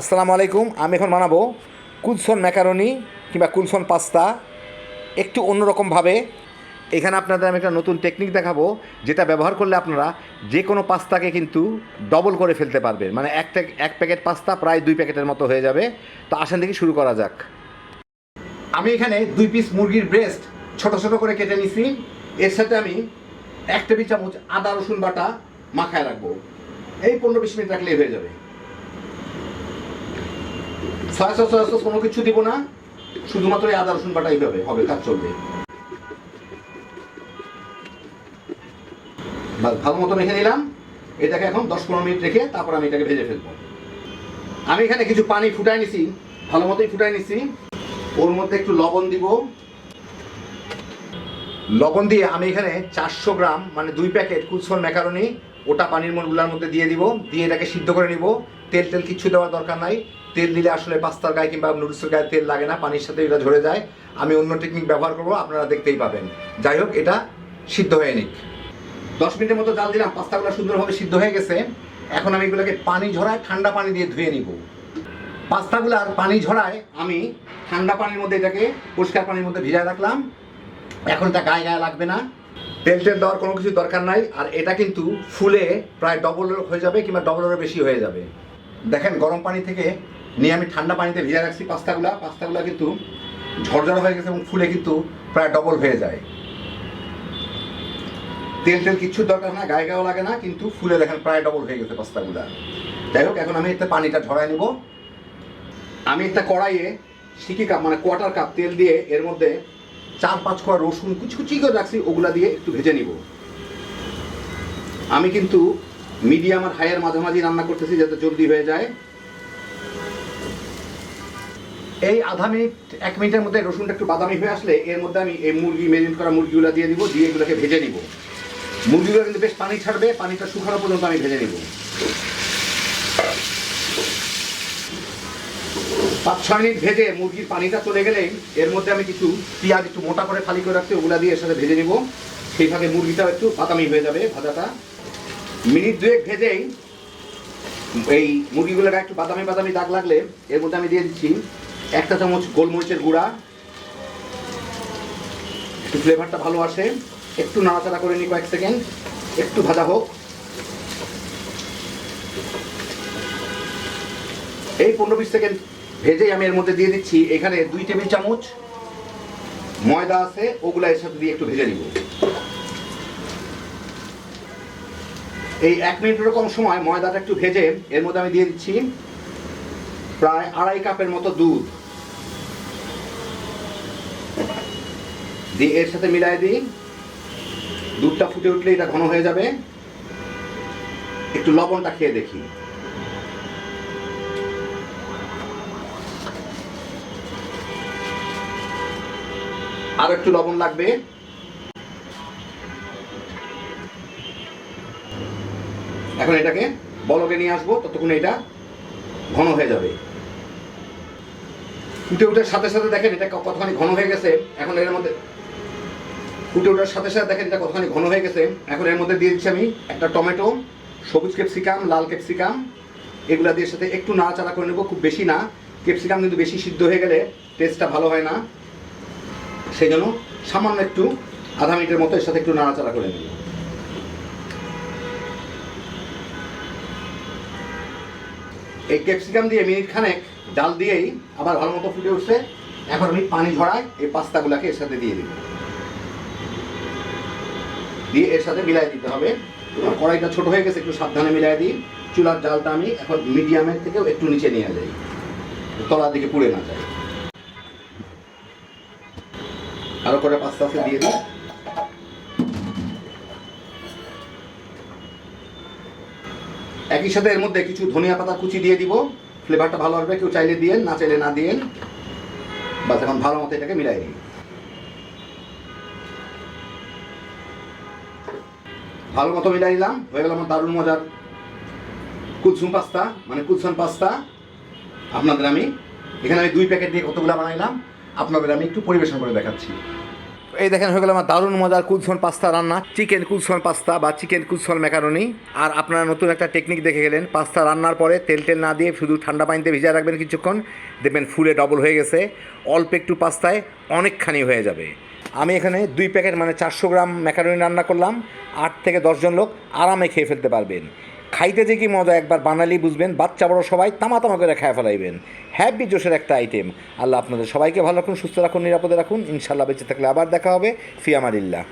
আসসালামু আলাইকুম আমি এখন বানাবো কুলসন ম্যাকারনি কিংবা কুলসন পাস্তা। একটু অন্যরকমভাবে এখানে আপনাদের আমি একটা নতুন টেকনিক দেখাবো, যেটা ব্যবহার করলে আপনারা যে কোনো পাস্তাকে কিন্তু ডবল করে ফেলতে পারবেন। মানে এক এক প্যাকেট পাস্তা প্রায় দুই প্যাকেটের মতো হয়ে যাবে। তো আসেন থেকে শুরু করা যাক। আমি এখানে দুই পিস মুরগির ব্রেস্ট ছোট ছোট করে কেটে নিছি। এর সাথে আমি এক টেবিল চামচ আদা রসুন বাটা মাখায় রাখব। এই পনেরো বিশ মিনিট রাখলেই হয়ে যাবে। সয়া সস সয়া সস কোনো কিছু দিব না। শুধুমাত্র এই আদা, রসুন বাটাই হবে হবে, কাজ চলবে। ভালো মতো মেখে নিলাম। এটাকে এখন দশ পনেরো মিনিট রেখে তারপর আমি এটাকে ভেজে ফেলব। আমি এখানে কিছু পানি ফুটাই নিছি, ভালো মতোই ফুটাই নিছি। ওর মধ্যে একটু লবণ দিব। লবণ দিয়ে আমি এখানে চারশো গ্রাম মানে দুই প্যাকেট কুলসন ম্যাকারনি, ওটা পানির মনগুলার মধ্যে দিয়ে দিব। দিয়ে এটাকে সিদ্ধ করে নিব। তেল তেল কিচ্ছু দেওয়ার দরকার নাই। তেল দিলে আসলে পাস্তার গায়ে কিংবা নুডলসের গায়ে তেল লাগে না, পানির সাথে এটা ঝরে যায়। আমি অন্য টেকনিক ব্যবহার করব, আপনারা দেখতেই পাবেন। যাই হোক, এটা সিদ্ধ হয়ে নিক। দশ মিনিটের মতো জাল দিলাম পাস্তাগুলো সুন্দরভাবে সিদ্ধ হয়ে গেছে। এখন আমি এগুলোকে পানি ঝরায় ঠান্ডা পানি দিয়ে ধুয়ে নিব। পাস্তাগুলার পানি ঝরায় আমি ঠান্ডা পানির মধ্যে এটাকে পরিষ্কার পানির মধ্যে ভিজায় রাখলাম। এখন এটা গায়ে গায়ে লাগবে না। তেল টেল দেওয়ার কোনো কিছু দরকার নাই। আর এটা কিন্তু ফুলে প্রায় ডবল হয়ে যাবে কিংবা ডবলেরও বেশি হয়ে যাবে। দেখেন, গরম পানি থেকে নিয়ে আমি ঠান্ডা পানিতে ভিজা রাখছি পাস্তাগুলা। পাস্তাগুলা কিন্তু ঝরঝরা হয়ে গেছে এবং ফুলে কিন্তু প্রায় ডবল হয়ে যায়। তেল টেল কিচ্ছু দরকার না, গায়ে গায়েও লাগে না, কিন্তু ফুলে দেখেন প্রায় ডবল হয়ে গেছে পাস্তাগুলা। যাই হোক, এখন আমি এতে পানিটা ঝরাই নিব। আমি একটা কড়াইয়ে সিকি কাপ মানে কোয়াটার কাপ তেল দিয়ে এর মধ্যে চার পাঁচ কোয়া রসুন কুচি কুচি করে রাখছি, ওগুলা দিয়ে একটু ভেজে নিব। আমি কিন্তু মিডিয়াম আর হাইয়ের মাঝামাঝি রান্না করতেছি যাতে জলদি হয়ে যায়। এই আধা মিনিট, এক মিনিটের মধ্যে রসুনটা একটু বাদামি হয়ে আসলে এর মধ্যে আমি এই মুরগি মেরিনেট করা মুরগিগুলো দিয়ে দিব, দিয়ে এগুলোকে ভেজে নিব। মুরগিগুলো কিন্তু বেশ পানি ছাড়বে, পানিটা শুকানো পর্যন্ত আমি ভেজে নিব। পাঁচ, ছয় মিনিট ভেজে মুরগির পানিটা চলে গেলে এর মধ্যে আমি কিছু পেঁয়াজ একটু মোটা করে ফালি করে রাখছি, ওগুলা দিয়ে এর সাথে ভেজে নিব। সেই ভাগে মুরগিটাও একটু বাদামি হয়ে যাবে ভাজাটা। মিনিট দুয়েক ভেজেই এই মুরগিগুলোর একটু বাদামি বাদামি দাগ লাগলে এর মধ্যে আমি দিয়ে দিচ্ছি একটা চামচ গোলমরিচের গুঁড়া। একটু ফ্লেভারটা ভালো আসে। একটু নাড়াচাড়া করে নিই কয়েক সেকেন্ড। একটু ভাজা হোক। এই পনেরো বিশ সেকেন্ড ভেজেই আমি এর মধ্যে দিয়ে দিচ্ছি এখানে দুই টেবিল চামচ ময়দা আছে, ওগুলা এর সাথে দিয়ে একটু ভেজে নিব। এই এক মিনিটের কম সময় ময়দাটা একটু ভেজে এর মধ্যে আমি দিয়ে দিচ্ছি প্রায় আড়াই কাপের মতো দুধ। দিয়ে এর সাথে মিলাই দিই। দুধটা ফুটে উঠলে এটা ঘন হয়ে যাবে। একটু লবণটা খেয়ে দেখি। আর একটু লবণ লাগবে। এখন এটাকে বলকে নিয়ে আসব, ততক্ষণ এটা ঘন হয়ে যাবে। ফুটে ওঠার সাথে সাথে দেখেন এটা কতখানি ঘন হয়ে গেছে, এখন এর মধ্যে ফুটে ওঠার সাথে সাথে দেখেন এটা কতখানি ঘন হয়ে গেছে, এখন এর মধ্যে দিয়ে দিচ্ছি আমি একটা টমেটো, সবুজ ক্যাপসিকাম, লাল ক্যাপসিকাম, এগুলা দিয়ে সাথে একটু নাড়াচাড়া করে নেব, খুব বেশি না, ক্যাপসিকাম কিন্তু বেশি সিদ্ধ হয়ে গেলে টেস্টটা ভালো হয় না। সেই জন্য সামান্য একটু আধা মিনিটের মতো এর সাথে একটু নাড়াচাড়া করে নেব। এই ক্যাপসিকাম দিয়ে মিনিট খানেক ডাল দিয়েই আবার ভালো মতো ফুটে উঠছে। এখন আমি পানি ঝরাই এই পাস্তাগুলাকে এর সাথে দিয়ে দিব। দিয়ে এর সাথে মিলাই দিতে হবে। কড়াইটা ছোট হয়ে গেছে, একটু সাবধানে মিলাই দিই। চুলার জালটা আমি এখন মিডিয়ামের থেকেও একটু নিচে নিয়ে যাই। তলার দিকে পুড়ে না যায়। আরও করে পাস্তা দিয়ে দিই। একই সাথে এর মধ্যে কিছু ধনিয়া পাতা কুচি দিয়ে দিব। ফ্লেভারটা ভালো আসবে কেউ চাইলে দিয়েন, না চাইলে না দিয়েন। বাস, এখন ভালো মতো এটাকে মিলাই দিই ভালো মতো মিলাই দিলাম হয়ে গেল আমার দারুণ মজার কুলসুম পাস্তা মানে কুলসন পাস্তা। আপনাদের আমি, এখানে আমি দুই প্যাকেট দিয়ে কতগুলো বানাইলাম, আপনাদের আমি একটু পরিবেশন করে দেখাচ্ছি। এই দেখেন, হয়ে গেল আমার দারুণ মজার কুলসন পাস্তা রান্না। চিকেন কুলসন পাস্তা বা চিকেন কুলসন ম্যাকারনি। আর আপনারা নতুন একটা টেকনিক দেখে গেলেন, পাস্তা রান্নার পরে তেল টেল না দিয়ে শুধু ঠান্ডা পানিতে ভিজিয়ে রাখবেন কিছুক্ষণ। দেখবেন ফুলে ডবল হয়ে গেছে। অল্প একটু পাস্তায় অনেকখানি হয়ে যাবে। আমি এখানে দুই প্যাকেট মানে চারশো গ্রাম ম্যাকারনি রান্না করলাম। আট থেকে দশজন লোক আরামে খেয়ে ফেলতে পারবেন। খাইতে যে কি মজা, একবার বানালি বুঝবেন, বাচ্চা বড় সবাই তামা তামা করে খায় ফেলাইবেন। হ্যাপি জোশের একটা আইটেম আল্লাহ আপনাদের সবাইকে ভালো রাখুন, সুস্থ রাখুন, নিরাপদে রাখুন। ইনশাল্লাহ বেঁচে থাকলে আবার দেখা হবে। ফিয়ামারিল্লাহ।